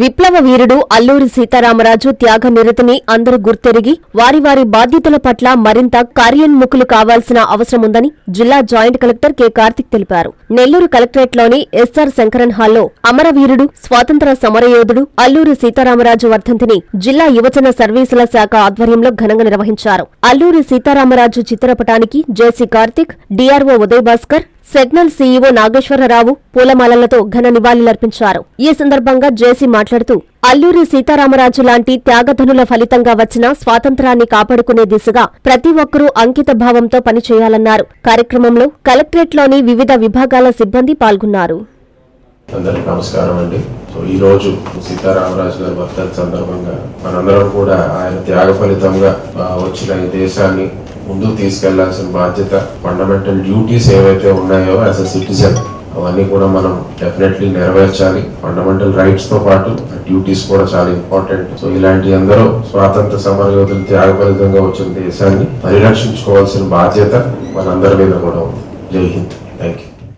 విప్లవ వీరుడు అల్లూరి సీతారామరాజు త్యాగ నిరతిని అందరూ గుర్తెరిగి వారి వారి బాధ్యతల పట్ల మరింత కార్యోన్ముఖులు కావాల్సిన అవసరముందని జిల్లా జాయింట్ కలెక్టర్ కె. కార్తిక్ తెలిపారు. నెల్లూరు కలెక్టరేట్లోని ఎస్ఆర్ శంకరన్ హాల్లో అమరవీరుడు స్వాతంత్ర సమరయోధుడు అల్లూరి సీతారామరాజు వర్ధంతిని జిల్లా యువజన సర్వీసుల శాఖ ఆధ్వర్యంలో ఘనంగా నిర్వహించారు. అల్లూరి సీతారామరాజు చిత్రపటానికి జేసీ కార్తిక్ డిఆర్ఓ ఉదయ్ భాస్కర్ సెగ్నల్ సీఈఓ నాగేశ్వరరావు పూలమాలలతో ఘన నివాళులర్పించారు. ఈ సందర్భంగా జేసీ మాట్లాడుతూ అల్లూరి సీతారామరాజు లాంటి త్యాగధనుల ఫలితంగా వచ్చిన స్వాతంత్రాన్ని కాపాడుకునే దిశగా ప్రతి ఒక్కరూ అంకిత భావంతో పనిచేయాలన్నారు. కార్యక్రమంలో కలెక్టరేట్లోని వివిధ విభాగాల సిబ్బంది పాల్గొన్నారు. అందరికి నమస్కారం అండి. సో ఈ రోజు సీతారామరాజు గారి వర్ధంతి సందర్భంగా మనందరం కూడా ఆయన త్యాగ ఫలితంగా వచ్చిన దేశాన్ని ముందుకు తీసుకెళ్ళాల్సిన బాధ్యత ఫండమెంటల్ డ్యూటీస్ ఏవైతే ఉన్నాయో యాజ్ అ సిటిజన్ అవన్నీ కూడా మనం డెఫినెట్లీ నెరవేర్చాలి. ఫండమెంటల్ రైట్స్తో పాటు డ్యూటీస్ కూడా చాలా ఇంపార్టెంట్ సో ఇలాంటి అందరూ స్వాతంత్ర సమర యోధులు త్యాగ ఫలితంగా వచ్చిన దేశాన్ని పరిరక్షించుకోవాల్సిన బాధ్యత మనందరి మీద కూడా ఉంది. జై హింద్. Thank you